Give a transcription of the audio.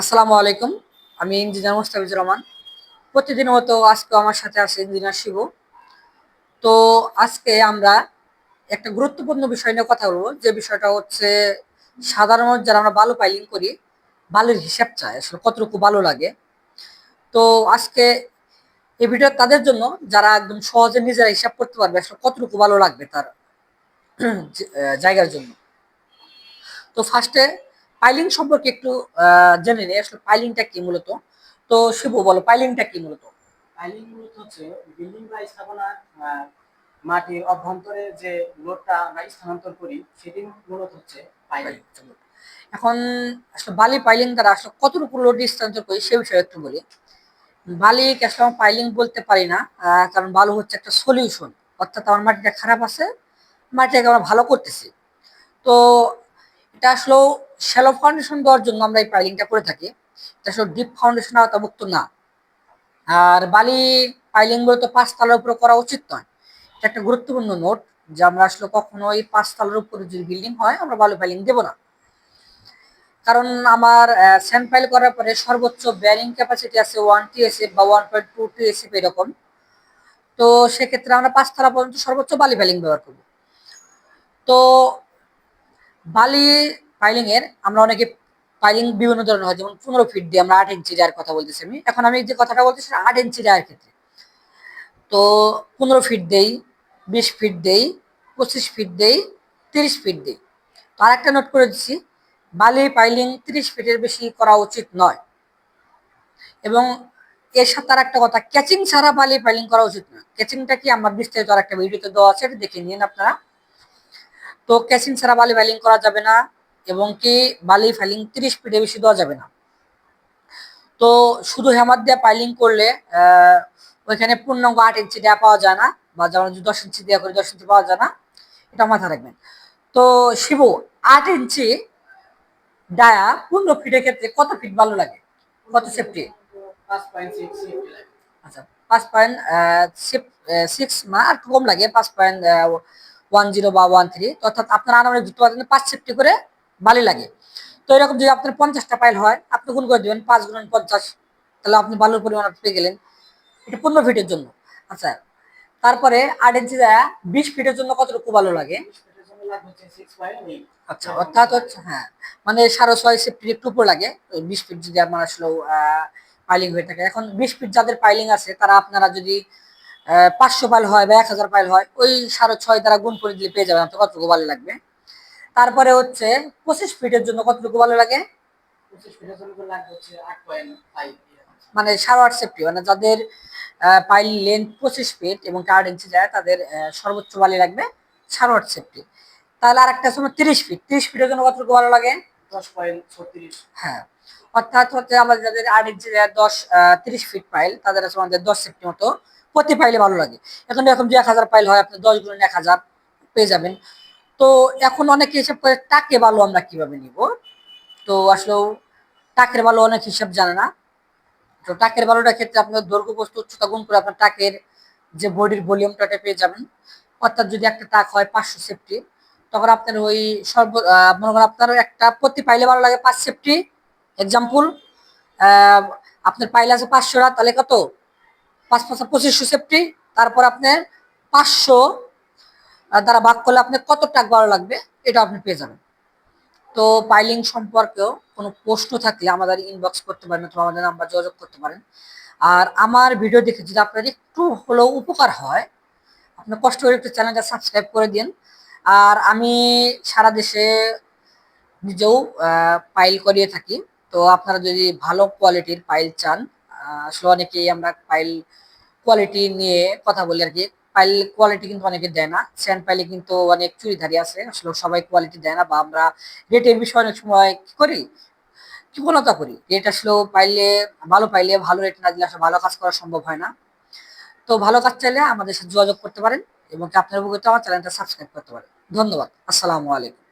আসসালামু আলাইকুম। আমি ইঞ্জিনিয়ার মুস্তাফিজুর রহমান। প্রতিদিন মতো আজকে আমার সাথে আছে ইঞ্জিনিয়ার শিব। তো আজকে আমরা একটা গুরুত্বপূর্ণ বিষয় নিয়ে কথা বলব। যে বিষয়টা হচ্ছে সাধারণত যারা আমরা বালু পাইলিং করি, বালুর হিসাব চাই, আসলে কতটুকু বালু লাগে। তো আজকে এই ভিডিও তাদের জন্য, যারা একদম সহজে নিজেরা হিসাব করতে পারবে, আসলে কতটুকু বালু লাগবে তার জায়গার জন্য। তো ফার্স্টে পাইলিং সম্পর্কে একটু জেনে নেই। আসলে পাইলিংটা কি মূলত? তো শিবু বলো পাইলিংটা কি মূলত? পাইলিং মূলত হচ্ছে বিল্ডিং বা স্থাপনার মাটির অভ্যন্তরে যে লোডটা আমরা স্থানান্তর করি সেটি মূলত হচ্ছে পাইলিং। এখন আসলে বালি পাইলিং দ্বারা আসলে কতটুকু লোড স্থানান্তর করি সে বিষয়ে একটু বলি। বালি আসলে পাইলিং বলতে পারি না কারণ বালু হচ্ছে একটা সলিউশন। অর্থাৎ আমার মাটিটা খারাপ আছে মাটিটাকে আমরা ভালো করতেছি। তো এটা আসলে শ্যালো ফাউন্ডেশন দেওয়ার জন্য আমরা এই পাইলিংটা করে থাকি। এটা ডিপ ফাউন্ডেশন আওতাভুক্ত না। আর বালি পাইলিং তো পাঁচ তালার উপরে করা উচিত নয়। এটা একটা গুরুত্বপূর্ণ নোট যে আমরা আসলে কখনো এই পাঁচ তালার উপরে যদি বিল্ডিং হয়, আমরা বালু পাইলিং দেবো না। কারণ আমার স্যান্ড ফাইল করার পরে সর্বোচ্চ ব্যারিং ক্যাপাসিটি আছে ওয়ান টি এসএফ বা one point two T SF এরকম। তো সেক্ষেত্রে আমরা পাঁচ পাঁচতলা পর্যন্ত সর্বোচ্চ বালি ফাইলিং ব্যবহার করব। তো বালি পাইলিং এর আমরা অনেকে পাইলিং বিভিন্ন ধরনের হয়, যেমন পনেরো ফিট দিয়ে আমরা আট ইঞ্চি দেওয়ার কথা বলতেছি আমি। এখন আমি যে কথাটা বলতেছি আট ইঞ্চি দেওয়ার ক্ষেত্রে। তো পনেরো ফিট দেই, বিশ ফিট দেই, পঁচিশ ফিট দেই, তিরিশ ফিট দেই। তো আর একটা নোট করে দিচ্ছি, বালি পাইলিং তিরিশ ফিটের বেশি করা উচিত নয়। এবং এর সাথে আর একটা কথা ক্যাচিং ছাড়া বালি পাইলিং করা উচিত নয়। ক্যাচিংটা কি আমার বিস্তারিত আর একটা ভিডিওতে দেওয়া আছে দেখে নিন আপনারা। তো ক্যাচিং ছাড়া বালি ফাইলিং করা যাবে না। এবং কি বালি ফাইলিং তিরিশ ফিটে বেশি দেওয়া যাবে না। তো শুধু হ্যামার দিয়ে পাইলিং করলে ওইখানে পূর্ণাঙ্গ আট ইঞ্চি দেওয়া পাওয়া যায় না বা যেমন দশ ইঞ্চি দেওয়া করে দশ ইঞ্চি পাওয়া যায় না এটা মাথায় রাখবেন। তো শিবু আট ইঞ্চি ডায়া পনেরো ফিটের ক্ষেত্রে কত ফিট ভালো লাগে? কত সেফটি আচ্ছা পাঁচ পয়েন্ট সিক্স মা আর কম লাগে পাঁচ পয়েন্ট ওয়ান জিরো বা ওয়ান থ্রি অর্থাৎ আপনার আনামে যুক্ত পাঁচ সেফটি করে বালি লাগে। তো এরকম যদি আপনার পঞ্চাশটা পাইল হয়, আপনি গুণ করে দেবেন, পাঁচ গুণ পঞ্চাশ, তাহলে আপনি বালুর পরিমাণ পেয়ে গেলেন এটা পনেরো ফিটের জন্য। আচ্ছা তারপরে আট ইঞ্চি দেয়া বিশ ফিটের জন্য কতটুকু ভালো লাগে? আচ্ছা অর্থাৎ হচ্ছে হ্যাঁ মানে সাড়ে ছয় সেফটির একটু উপর লাগে বিশ ফিট যদি আমার আসলে পাইলিং হয়ে থাকে। এখন বিশ ফিট যাদের পাইলিং আছে, তারা আপনারা যদি পাঁচশো পাইল হয় বা এক হাজার পাইল হয়, ওই সাড়ে ছয় দ্বারা গুণ করে দিলে পেয়ে যাবেন। আপনার কতটুকু ভালো লাগবে? তারপরে হচ্ছে পঁচিশ ফিটের জন্য কতটুকু ভালো লাগে? মানে সাড়ে আট সেফটি মানে যাদের পাইল লেন্থ পঁচিশ ফিট এবং আট ইঞ্চি যায় তাদের সর্বোচ্চ বালি লাগবে সাড়ে আট সেফটি। তাহলে আর একটা সময় তিরিশ ফিট তিরিশ ফিটের জন্য কতটুকু ভালো লাগে? দশ পয়েন্ট ছত্রিশ। হ্যাঁ অর্থাৎ হচ্ছে আমাদের যাদের আট ইঞ্চি দশ তিরিশ ফিট পাইল তাদের আছে আমাদের দশ সেফটি মতো প্রতি পাইলে ভালো লাগে। এখন এরকম যে এক হাজার পাইল হয় আপনি দশ গুণ এক হাজার পেয়ে যাবেন। তো এখন অনেকে হিসাব করে টাকে বালু আমরা কীভাবে নিব? তো আসলেও টাকের বালু অনেক হিসাব জানে না। তো টাকের বালুটার ক্ষেত্রে আপনার দৈর্ঘ্য, বস্তু, উচ্চতা গুণ করে আপনার টাকের যে বডির ভলিউমটা পেয়ে যাবেন। অর্থাৎ যদি একটা টাক হয় পাঁচশো সেফটি, তখন আপনার ওই সর্ব মনে করেন আপনার একটা প্রতি পাইলে ভালো লাগে পাঁচ সেফটি। এক্সাম্পল আপনার পাইলে আছে পাঁচশোটা তাহলে কত? পাঁচ পাঁচ পঁচিশশো সেফটি, তারপর আপনার পাঁচশো দ্বারা ভাগ করলে আপনার কত টাকা ভালো লাগবে, এটা আপনি পেয়ে যাবেন। তো পাইলিং সম্পর্কেও কোনো প্রশ্ন থাকলে আমাদের ইনবক্স করতে পারেন অথবা আমাদের নাম্বার যোগাযোগ করতে পারেন। আর আমার ভিডিও দেখে যদি আপনার একটু হলেও উপকার হয় আপনি কষ্ট করে একটু চ্যানেলটা সাবস্ক্রাইব করে দিন। আর আমি সারা দেশে নিজেও পাইল করিয়ে থাকি। তো আপনারা যদি ভালো কোয়ালিটির পাইল চান আসলে অনেকেই আমরা পাইল কোয়ালিটি নিয়ে কথা বলি আর কি। পাইল কোয়ালিটি কিন্তু অনেকে দেয় না। স্যান্ড পাইলে কিন্তু অনেক চুরিধারী আছে। আসলে সবাই কোয়ালিটি দেয় না বা আমরা রেটের বিষয়ে অনেক সময় কি করি? কৃপণতা করি। রেট আসলেও পাইলে, ভালো পাইলে ভালো রেট না দিলে আসলে ভালো কাজ করা সম্ভব হয় না। তো ভালো কাজ চাইলে আমাদের সাথে যোগাযোগ করতে পারেন এবং আপনার উপকৃত আমার চ্যানেলটা সাবস্ক্রাইব করতে পারেন। ধন্যবাদ। আসসালামু আলাইকুম।